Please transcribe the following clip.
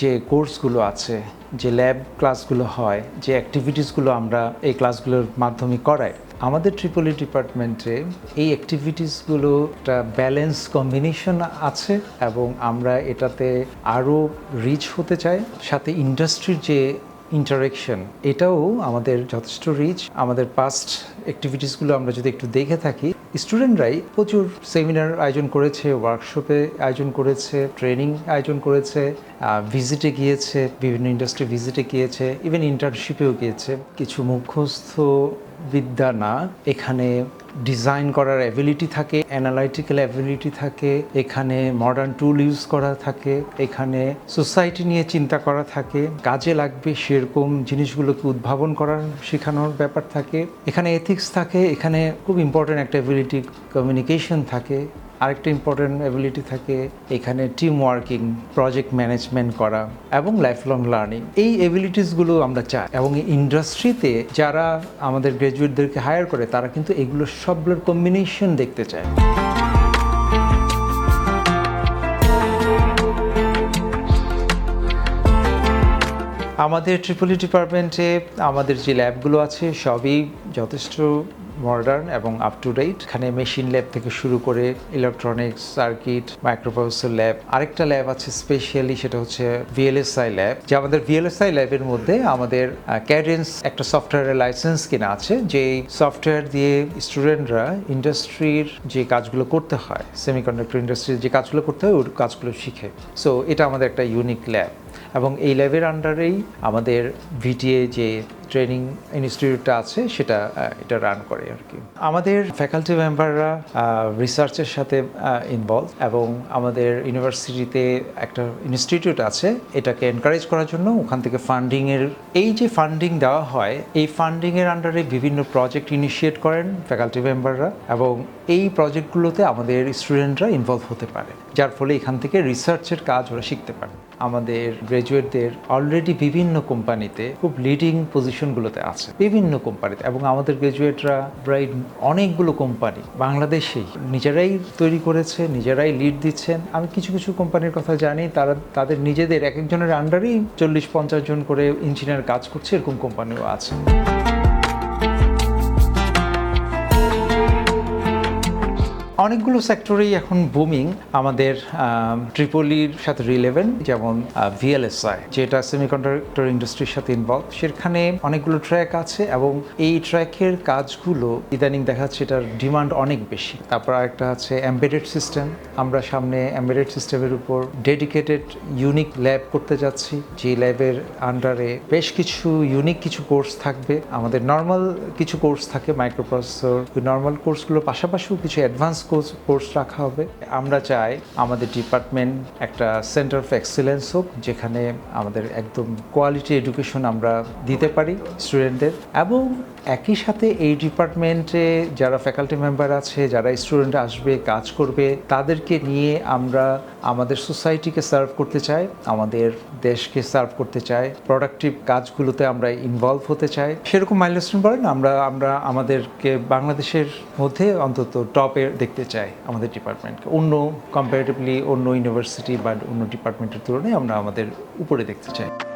যে কোর্সগুলো আছে, যে ল্যাব ক্লাসগুলো হয়, যে অ্যাক্টিভিটিসগুলো আমরা এই ক্লাসগুলোর মাধ্যমে করাই, আমাদের ট্রিপলি ডিপার্টমেন্টে এই অ্যাক্টিভিটিসগুলো একটা ব্যালেন্স কম্বিনেশন আছে এবং আমরা এটাতে আরও রিচ হতে চাই। সাথে ইন্ডাস্ট্রির যে ইন্টারেকশন এটাও আমাদের যথেষ্ট রিচ আমাদের পাস্ট অ্যাক্টিভিটিসগুলো আমরা যদি একটু দেখে থাকি স্টুডেন্টরাই প্রচুর সেমিনার আয়োজন করেছে ওয়ার্কশপে আয়োজন করেছে ট্রেনিং আয়োজন করেছে ভিজিটে গিয়েছে, বিভিন্ন ইন্ডাস্ট্রি ভিজিটে গিয়েছে ইভেন ইন্টার্নশিপেও গিয়েছে। কিছু মুখস্থ বিদ্যা না, এখানে ডিজাইন করার অ্যাবিলিটি থাকে অ্যানালাইটিক্যাল অ্যাবিলিটি থাকে, এখানে মডার্ন টুল ইউজ করা থাকে, এখানে সোসাইটি নিয়ে চিন্তা করা থাকে, কাজে লাগবে সেরকম জিনিসগুলোকে উদ্ভাবন করার শেখানোর ব্যাপার থাকে। এখানে এথিক্স থাকে, এখানে খুব ইম্পর্ট্যান্ট একটা অ্যাবিলিটি কমিউনিকেশন থাকে। আরেকটা ইম্পর্টেন্ট অ্যাবিলিটি থাকে এখানে টিম ওয়ার্কিং প্রজেক্ট ম্যানেজমেন্ট করা এবং লাইফ লং লার্নিং এই এবিলিটিসগুলো আমরা চাই এবং ইন্ডাস্ট্রিতে যারা আমাদের গ্র্যাজুয়েটদেরকে হায়ার করে, তারা কিন্তু এগুলো সবগুলোর কম্বিনেশন দেখতে চায়। আমাদের ট্রিপলি ডিপার্টমেন্টে আমাদের যে ল্যাবগুলো আছে, সবই যথেষ্ট মডার্ন এবং আপ টু ডেট এখানে মেশিন ল্যাব থেকে শুরু করে ইলেকট্রনিক্স সার্কিট মাইক্রোপ্রসেসর ল্যাব আরেকটা ল্যাব আছে স্পেশালি সেটা হচ্ছে ভিএলএসআই ল্যাব যে আমাদের ভিএলএসআই ল্যাবের মধ্যে আমাদের ক্যাডেন্স একটা সফটওয়্যারের লাইসেন্স কিনা আছে যে সফটওয়্যার দিয়ে স্টুডেন্টরা ইন্ডাস্ট্রির যে কাজগুলো করতে হয় সেমিকন্ডাক্টর ইন্ডাস্ট্রির যে কাজগুলো করতে হয় ওই কাজগুলো শিখে। সো এটা আমাদের একটা ইউনিক ল্যাব এবং এই ল্যাবের আন্ডারেই আমাদের ভিটিএ যে ট্রেনিং ইনস্টিটিউটটা আছে, সেটা এটা রান করে আর কি। আমাদের ফ্যাকাল্টি মেম্বাররা রিসার্চের সাথে ইনভলভ এবং আমাদের ইউনিভার্সিটিতে একটা ইনস্টিটিউট আছে, এটাকে এনকারেজ করার জন্য ওখান থেকে ফান্ডিংয়ের এই যে ফান্ডিং দেওয়া হয়, এই ফান্ডিংয়ের আন্ডারে বিভিন্ন প্রজেক্ট ইনিশিয়েট করেন ফ্যাকাল্টি মেম্বাররা এবং এই প্রজেক্টগুলোতে আমাদের স্টুডেন্টরা ইনভলভ হতে পারে, যার ফলে এখান থেকে রিসার্চের কাজ ওরা শিখতে পারে। আমাদের গ্রাজুয়েটদের অলরেডি বিভিন্ন কোম্পানিতে খুব লিডিং পজিশনগুলোতে আছে। বিভিন্ন কোম্পানিতে এবং আমাদের গ্রাজুয়েটরা প্রায় অনেকগুলো কোম্পানি বাংলাদেশেই নিজেরাই তৈরি করেছে, নিজেরাই লিড দিচ্ছেন। আমি কিছু কিছু কোম্পানির কথা জানি, তারা, তাদের নিজেদের এক একজনের আন্ডারেই চল্লিশ, পঞ্চাশ জন করে ইঞ্জিনিয়ার কাজ করছে, এরকম কোম্পানিও আছে। অনেকগুলো সেক্টরেই এখন বুমিং আমাদের ট্রিপলির সাথে রিলেভেন যেমন ভিএলএসআই যেটা সেমিকন্ডাক্টর ইন্ডাস্ট্রির সাথে ইনভলভ সেখানে অনেকগুলো ট্র্যাক আছে এবং এই ট্র্যাকের কাজগুলো ইদানিং দেখা যাচ্ছে এটার ডিমান্ড অনেক বেশি। তারপর আরেকটা আছে এমবেডেড সিস্টেম আমরা সামনে এমবেডেড সিস্টেমের উপর ডেডিকেটেড ইউনিক ল্যাব করতে যাচ্ছি যে ল্যাবের আন্ডারে বেশ কিছু ইউনিক কিছু কোর্স থাকবে। আমাদের নর্মাল কিছু কোর্স থাকে মাইক্রোপ্রসেসর নর্মাল কোর্সগুলোর পাশাপাশিও কিছু অ্যাডভান্স কোর্স কোর্স রাখা হবে। আমরা চাই আমাদের ডিপার্টমেন্ট একটা সেন্টার অফ এক্সেলেন্স হোক, যেখানে আমাদের একদম কোয়ালিটি এডুকেশন আমরা দিতে পারি স্টুডেন্টদের। এবং একই সাথে এই ডিপার্টমেন্টে যারা ফ্যাকাল্টি মেম্বার আছে, যারা স্টুডেন্ট আসবে, কাজ করবে, তাদেরকে নিয়ে আমরা আমাদের সোসাইটিকে সার্ভ করতে চাই, আমাদের দেশকে সার্ভ করতে চাই, প্রোডাক্টিভ কাজগুলোতে আমরা ইনভলভ হতে চাই। সেরকম মাইলস্টোন বলেন, আমরা আমরা আমাদেরকে বাংলাদেশের মধ্যে অন্তত টপে দেখতে চাই আমাদের ডিপার্টমেন্টকে। অন্য কম্পারেটিভলি অন্য ইউনিভার্সিটি বা অন্য ডিপার্টমেন্টের তুলনায় আমরা আমাদের উপরে দেখতে চাই।